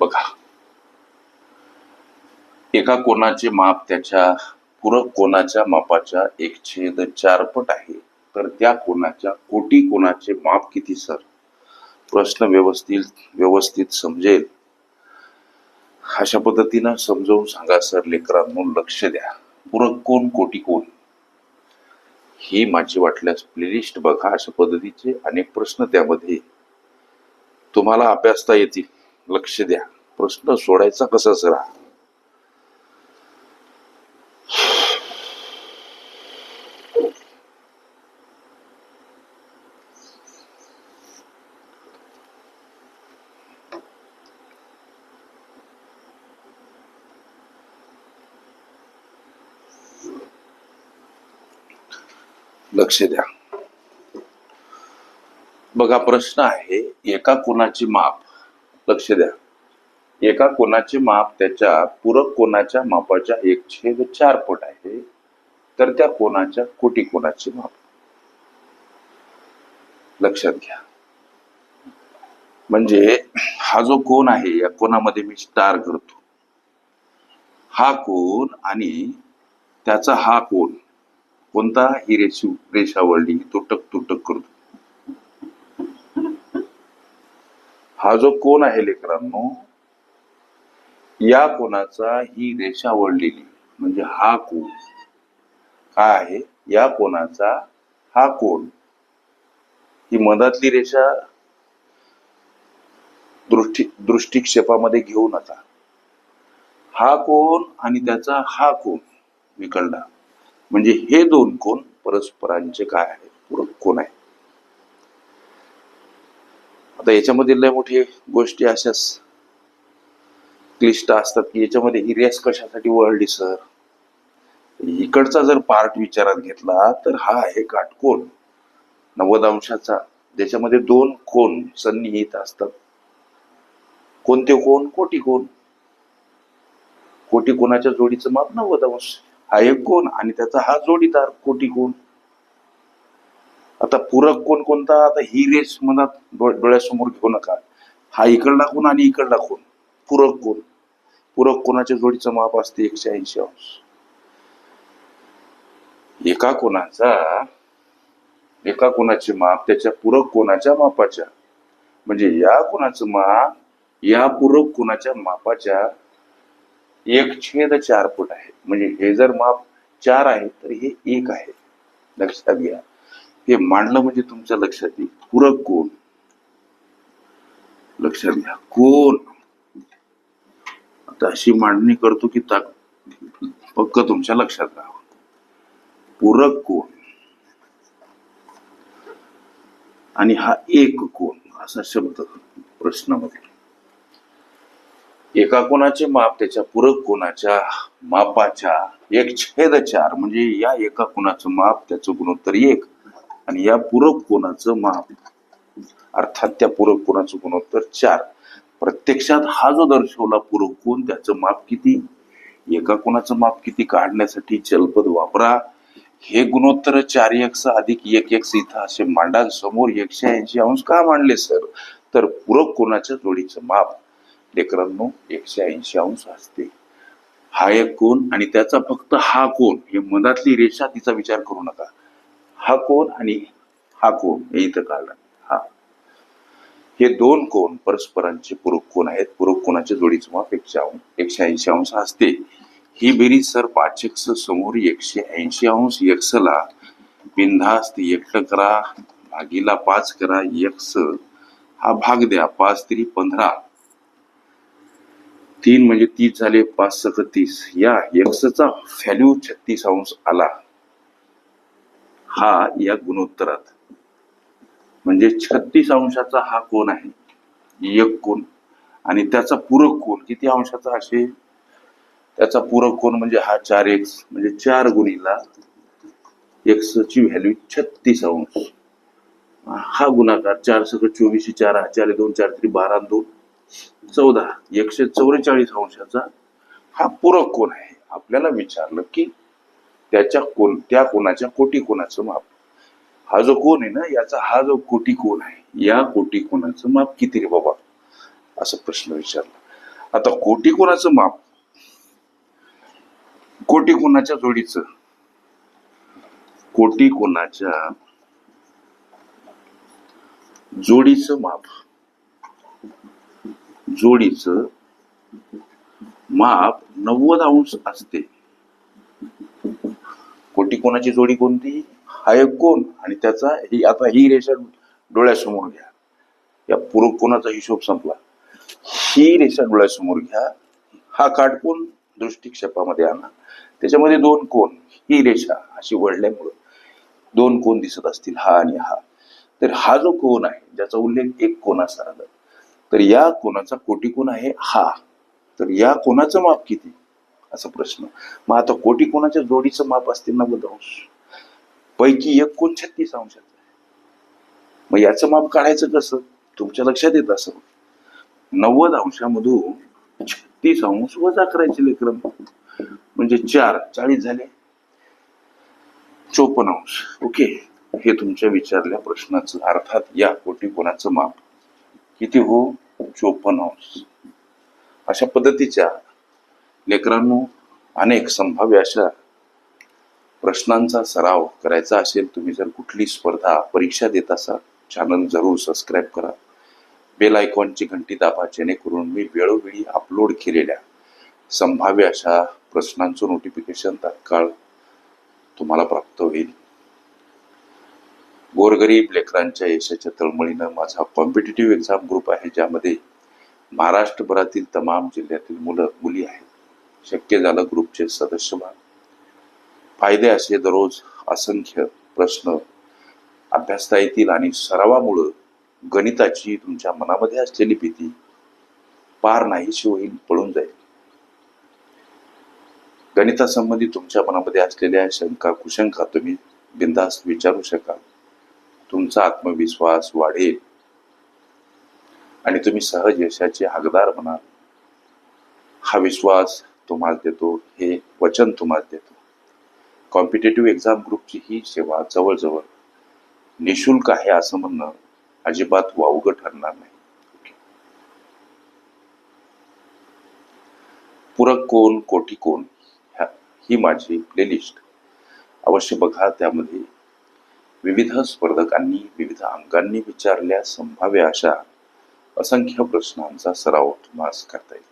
बघा. एका कोणाचे माप त्याच्या पूरक कोणाच्या मापाच्या एक छेद चार पट आहे. तर त्या कोणाच्या कोटी कोणाचे माप किती सर? प्रश्न व्यवस्थित व्यवस्थित समजेल. अशा पद्धतीनं समजावून सांगा सर लेकरांनो लक्ष द्या. पूरक कोण कोटी कोण? ही माझी वाटल्यास प्लेलिस्ट बघा अशा पद्धतीचे अनेक प्रश्न त्यामध्ये. तुम्हाला अभ्यासता येतील. लक्ष द्या. प्रश्न सोडायचा कसा सरा? लक्ष द्या. बघा प्रश्न आहे एका कोणाची माप? लक्ष द्या. एका कोणाचे माप त्याच्या पूरक कोणाच्या मापाच्या एक छेद चार पट आहे तर त्या कोणाच्या कोटी कोणाचे माप? लक्षात घ्या. म्हणजे हा जो कोण आहे या कोणामध्ये मी स्टार करतो. हा कोण आणि त्याचा हा कोण कोणता ही रेषी रेषावळली टक तुटक करतो. हा जो कोण आहे लेकरांनो या कोणाचा ही रेषा वळलेली. म्हणजे हा कोण? काय आहे? या कोणाचा हा कोण? ही मधातली रेषा दृष्टी दृष्टिक्षेपामध्ये घेऊ नका हा कोण आणि त्याचा हा कोण? विकळला म्हणजे हे दोन कोण परस्परांचे काय आहे? पूरक कोण आहे? आता याच्यामध्ये लय मोठी गोष्टी अशाच क्लिष्ट असतात की याच्यामध्ये ही रेस कशासाठी वळली सर इकडचा जर पार्ट विचारात घेतला तर हा आहे काटकोण नव्वद अंशाचा. ज्याच्यामध्ये दोन कोण सन्निहित असतात. कोणते कोण? कोटी कोण. कोटी कोणाच्या जोडीचं माप? नव्वद अंश. हा एक कोण आणि त्याचा हा जोडीदार कोटी कोण. आता पूरक कोण कोणता? आता ही रेस मनात डोळ्यासमोर घेऊ नका. हा इकडला कोण आणि इकडला कोण पूरक कोण? पूरक कोणाच्या जोडीचं माप असते? एकशे ऐंशी अंश. एका कोणाचा एका कोणाचे माप त्याच्या पूरक कोणाच्या मापाच्या? म्हणजे या कोणाचं माप या पूरक कोणाच्या मापाच्या एक छेद चार फूट आहे. म्हणजे हे जर माप चार आहे तर हे एक आहे. लक्षात घ्या. हे मांडलं म्हणजे तुमच्या लक्षात येईल. पूरक कोण? लक्षात घ्या. कोण? आता अशी मांडणी करतो की पक्क तुमच्या लक्षात राहा. पूरक कोण? आणि हा एक कोण? असा शब्द प्रश्नामध्ये. एका कोणाचे माप त्याच्या पूरक कोणाच्या मापाच्या एक छेद चार. म्हणजे या एका कोणाचं माप त्याचं गुणोत्तर एक. आणि या पूरक कोणाचं माप अर्थात त्या पूरक कोणाचं गुणोत्तर चार. प्रत्यक्षात हा जो दर्शवला पूरक कोण त्याचं माप किती? एका कोणाचं माप किती काढण्यासाठी चलपद वापरा. हे गुणोत्तर चार एक्स अधिक एक एक्स इथं असे मांडा. समोर एकशे ऐंशी अंश का मांडले सर? तर पूरक कोणाच्या जोडीचं माप. लेकरांनो एकशे ऐंशी अंश असते. हा एक कोण आणि त्याचा फक्त हा कोण हे मधातली रेषा तिचा विचार करू नका. हा कोण आणि हा कोण? हे इथं काढला हा. हे दोन कोण परस्परांचे पूरक कोण आहेत? पूरक कोणाच्या जोडी माप एकशे अंश एकशे ऐंशी अंश असते. ही बेरीज सर पाच समोर एकशे ऐंशी अंश एक्सला बिनधास्त एकटं करा भागीला पाच करा एक्स हा भाग द्या पाच तरी पंधरा. तीन म्हणजे तीस झाले पाच सक तीस. या एक्सचा व्हॅल्यू छत्तीस अंश आला. हा या गुणोत्तरात. म्हणजे छत्तीस अंशाचा हा कोण आहे. एक कोण आणि त्याचा पूरक कोण किती अंशाचा असेल त्याचा पूरक कोण म्हणजे हा चार एक्स म्हणजे चार गुणीला एक्स ची व्हॅल्यू छत्तीस अंश. हा गुणाकार चार सगळं चोवीसशे चार हा चार दोन चार तरी बारा दोन चौदा. एकशे चौवेचाळीस अंशाचा हा पूरक कोण आहे. आपल्याला विचारलं की त्याच्या कोण त्या कोणाच्या कोटी कोणाचं माप. हा जो कोण आहे ना याचा हा जो कोटी कोण आहे या कोटी कोणाचं माप किती रे बाबा? असा प्रश्न विचारला. आता कोटी कोणाचं माप कोटी कोणाच्या जोडीचं कोटी कोणाच्या जोडीचं माप जोडीचं माप नव्वद अंश असते. कोटी कोणाची जोडी कोणती हा एक कोण? आणि त्याचा ही आता ही रेषा डोळ्यासमोर घ्या. या पूर्व कोणाचा हिशोब संपला? ही रेषा डोळ्यासमोर घ्या. हा काटकोण दृष्टिक्षेपामध्ये आणा. त्याच्यामध्ये दोन कोण? ही रेषा अशी वळल्यामुळं दोन कोण दिसत असतील हा आणि हा. तर हा जो कोण आहे ज्याचा उल्लेख एक कोणाचा आला तर या कोणाचा कोटी कोण आहे? हा. तर या कोणाचं माप किती? असा प्रश्न. मग आता कोटी कोणाच्या जोडीचं माप असतील नव्वद अंश पैकी एक कोण छत्तीस अंशाचं मग याचं माप काढायचं कसं? तुमच्या लक्षात येत असं? नव्वद अंशामधून छत्तीस अंश वजा करायचे लेक्रम म्हणजे चार चाळीस झाले. चोपन्न अंश. ओके. हे तुमच्या विचारल्या प्रश्नाचं अर्थात या कोटी कोणाचं माप? किती हो? चोपन्न अंश. अशा पद्धतीच्या लेकरांनो अनेक संभाव्य अशा प्रश्नांचा सराव करायचा असेल तुम्ही जर कुठली स्पर्धा परीक्षा देत असाल चॅनल जरूर सबस्क्राईब करा. बेल आयकॉनची घंटी दाबा जेणेकरून मी वेळोवेळी अपलोड केलेल्या संभाव्य अशा प्रश्नांचं नोटिफिकेशन तात्काळ तुम्हाला प्राप्त होईल. गोरगरीब लेकरांच्या यशाच्या तळमळीनं माझा कॉम्पिटेटिव्ह एक्झाम ग्रुप आहे ज्यामध्ये महाराष्ट्रभरातील तमाम जिल्ह्यातील मुलं मुली आहेत. शक्य झालं ग्रुपचे सदस्य व्हा. फायदे असे दररोज असंख्य प्रश्न अभ्यासता येतील आणि सरावामुळं गणिताची तुमच्या मनामध्ये असलेली भीती पार नाहीशी होईल पळून जाईल. गणितासंबंधी तुमच्या मनामध्ये असलेल्या शंका कुशंका तुम्ही बिंदास विचारू शकाल. तुमचा आत्मविश्वास वाढेल. आणि तुम्ही सहज यशाचे हकदार म्हणाल. हा विश्वास तुम्हाला देतो हे वचन तुम्हाला देतो. कॉम्पिटेटिव्ह एक्झाम ग्रुपची ही सेवा जवळजवळ निशुल्क आहे असं म्हणणं अजिबात वावगं ठरणार नाही. पूरक कोण कोटी कोण ही माझी प्लेलिस्ट अवश्य बघा त्यामध्ये विविध स्पर्धकांनी विविध अंगांनी विचारल्या संभाव्य अशा असंख्य प्रश्नांचा सराव तुम्हाला करता येईल.